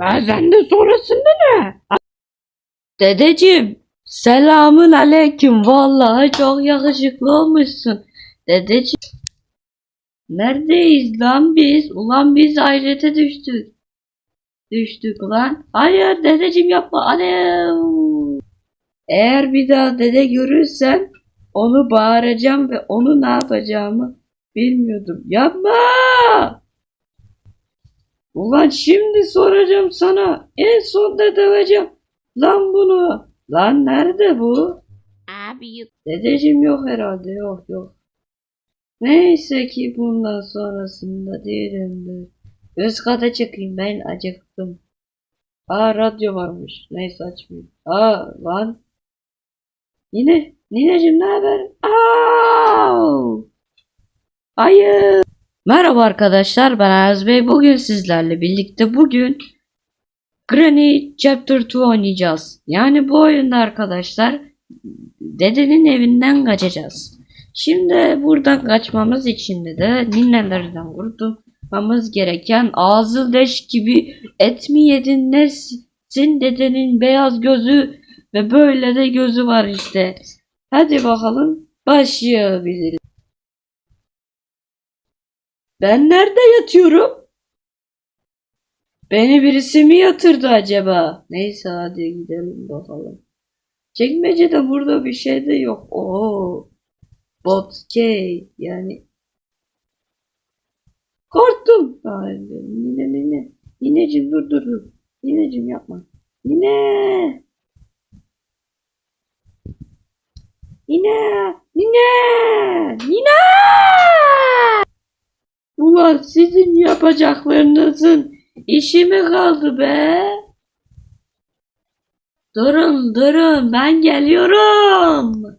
Ben sen de sonrasında ne? Dedeciğim selamın aleyküm. Vallahi çok yakışıklı olmuşsun. Dedeciğim. Neredeyiz lan biz? Ulan biz hayrete düştük. Düştük lan. Hayır dedeciğim yapma. Alev. Eğer bir daha dede görürsem onu bağıracağım ve onu ne yapacağımı bilmiyordum. Yapma! Ulan şimdi soracağım sana. En sonda döveceğim. Lan bunu. Lan nerede bu? Abi yok. Dedeciğim yok herhalde. Yok yok. Neyse ki bundan sonrasında değilimdir. Üst kata çıkayım ben acıktım. Aa radyo varmış. Neyse açmayayım. Aa lan. Yine. Nineciğim ne haber? Aa! Hayır. Merhaba arkadaşlar ben Ayaz Bey. Bugün sizlerle birlikte bugün Granny Chapter 2 oynayacağız. Yani bu oyunda arkadaşlar dedenin evinden kaçacağız. Şimdi buradan kaçmamız için de, de ninnelerden kurtulmamız gereken ağzı leş gibi et mi yedin nesin dedenin beyaz gözü ve böyle de gözü var işte. Hadi bakalım başlayabiliriz. Ben nerede yatıyorum? Beni birisi mi yatırdı acaba? Neyse hadi gidelim bakalım. Çekmecede burada bir şey de yok. Oo. Bot K yani. Korktum. Ay, Nine nine. Nineciğim dur dur dur. Nineciğim yapma. Nine. Nine. Nine. Nine. Ulan sizin yapacaklarınızın işi mi kaldı be? Durun durun ben geliyorum.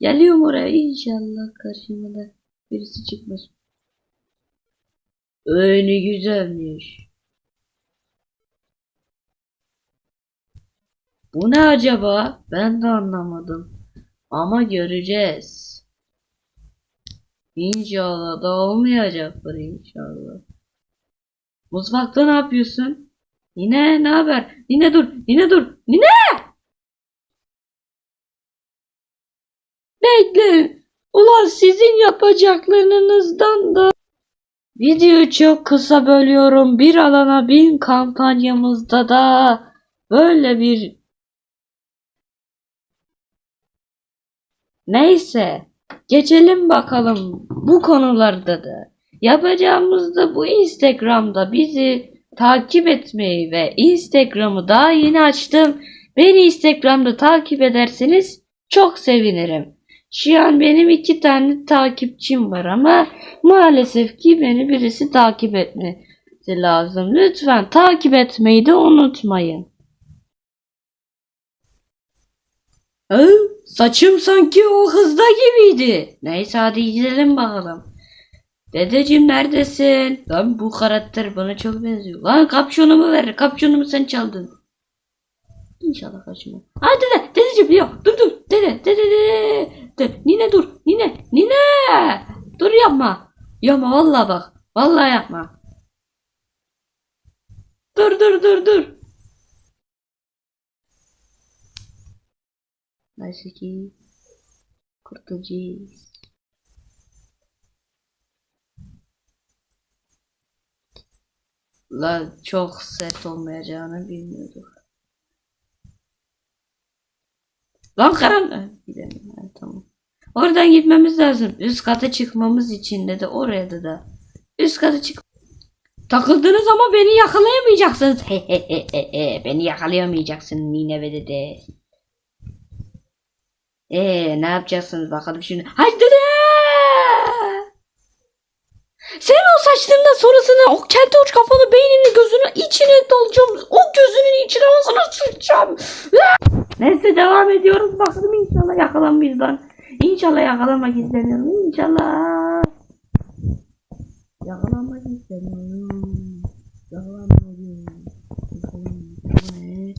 Geliyorum oraya inşallah karşıma da birisi çıkmaz. Öyle güzelmiş. Bu ne acaba? Ben de anlamadım. Ama göreceğiz. İnşallah da olmayacaktır inşallah. Mutfakta ne yapıyorsun? Yine ne haber? Yine dur, yine dur, yine! Bekle. Ulan sizin yapacaklarınızdan da Videoyu çok kısa bölüyorum. Bir alana bin kampanyamızda da böyle bir Neyse. Geçelim bakalım bu konularda da. Yapacağımız da bu Instagram'da bizi takip etmeyi ve Instagram'ı daha yeni açtım. Beni Instagram'da takip ederseniz çok sevinirim. Şu an benim iki tane takipçim var ama maalesef ki beni birisi takip etmesi lazım. Lütfen takip etmeyi de unutmayın. Ee, saçım sanki o hızda gibiydi. Neyse hadi gidelim bakalım. Dedeciğim neredesin? Lan bu karakter bana çok benziyor. Lan kapşonumu ver. Kapşonumu sen çaldın. İnşallah kaçma. Ha dede, dedeciğim yok. Dur dur. Dede, dede, dede. dede. Nine dur. Nine, nine. Dur yapma. Yapma vallahi bak. Vallahi yapma. Dur dur dur dur. Neyse ki kurtulacağız. La çok sert olmayacağını bilmiyorduk. Lan karan... Gidelim. Ha, tamam. Oradan gitmemiz lazım. Üst kata çıkmamız için de de oraya da da. Üst kata çık. Takıldınız ama beni yakalayamayacaksınız. He he he he he. Beni yakalayamayacaksın Nine ve dede. Ee ne yapacaksınız bakalım şimdi. Haydi dede! Senin o saçlarından sonrasını o kendi uç kafalı beynini gözünü içine dalacağım. O gözünün içine ağzına sıçacağım. Neyse devam ediyoruz. Bakalım inşallah yakalanmayız lan. İnşallah yakalanmak istemiyorum. İnşallah. Yakalanmak istemiyorum. Yakalanmalıyım. Bu ne?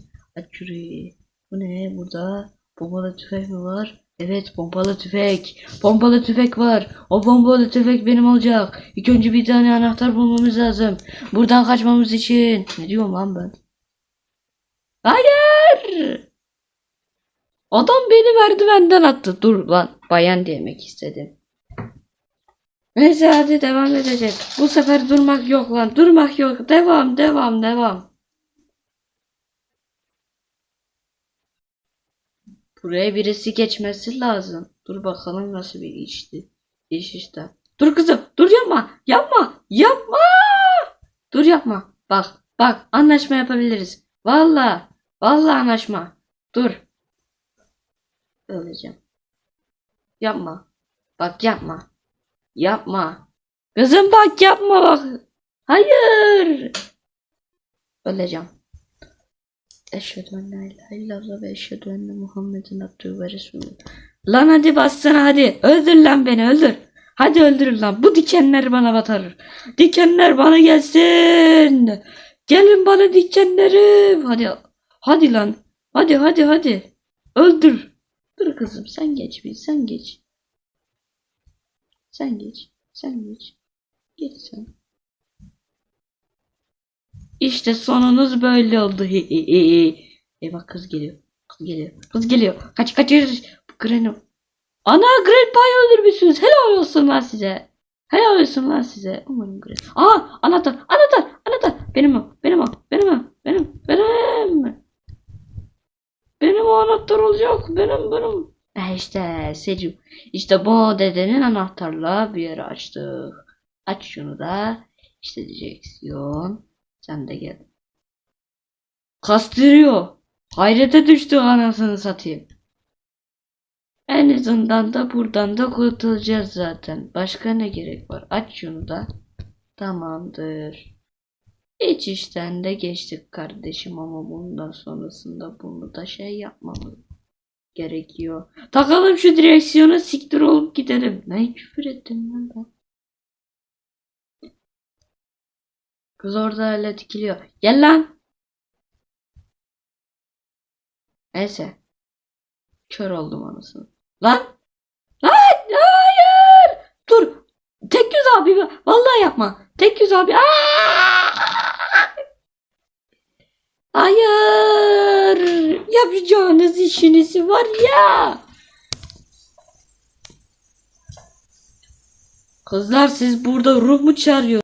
Şurayı. Bu ne burada? Bombalı tüfek mi var? Evet pompalı tüfek. Pompalı tüfek var. O pompalı tüfek benim olacak. İlk önce bir tane anahtar bulmamız lazım. Buradan kaçmamız için. Ne diyorum lan ben? Hayır. Adam beni merdivenden attı. Dur lan. Bayan demek istedim. Neyse hadi devam edeceğiz. Bu sefer durmak yok lan. Durmak yok. Devam devam devam. Buraya birisi geçmesi lazım. Dur bakalım nasıl bir işti. İş işte. Dur kızım. Dur yapma. Yapma. Yapma. Dur yapma. Bak. Bak. Anlaşma yapabiliriz. Valla. Valla anlaşma. Dur. Öleceğim. Yapma. Bak yapma. Yapma. Kızım bak yapma bak. Hayır. Öleceğim. Eşhedü en la ilahe illallah ve eşhedü enne Muhammeden abdühü ve resulü. Lan hadi bassana hadi. Öldür lan beni öldür. Hadi öldür lan. Bu dikenler bana batarır. Dikenler bana gelsin. Gelin bana dikenlerim. Hadi. Hadi lan. Hadi hadi hadi. Öldür. Dur kızım sen geç bir sen geç. Sen geç. Sen geç. Geç sen. İşte sonunuz böyle oldu. Hi, hi, hi. E bak kız geliyor. Kız geliyor. Kız geliyor. Kaç kaç. Granny. Ana Grandpa'yı öldürmüşsünüz. Helal olsun lan size. Helal olsun lan size. Umarım Granny. Aa anahtar. Anahtar. Anahtar. Benim o. Benim o. Benim o. Benim. Benim. Benim o anahtar olacak. Benim benim. E işte Secu. İşte bu dedenin anahtarla bir yere açtık. Aç şunu da. İşte direksiyon. Sen de gel. Kastırıyor. Hayrete düştü anasını satayım. En azından da buradan da kurtulacağız zaten. Başka ne gerek var? Aç şunu da. Tamamdır. İç işten de geçtik kardeşim ama bundan sonrasında bunu da şey yapmamız gerekiyor. Takalım şu direksiyona siktir olup gidelim. Ne küfür ettim lan ben? Kız orada hala dikiliyor. Gel lan. Neyse. Kör oldum anasını. Lan. Lan. Hayır. Dur. Tek yüz abi. Vallahi yapma. Tek yüz abi. Hayır. Yapacağınız işiniz var ya. Kızlar siz burada ruh mu çağırıyor?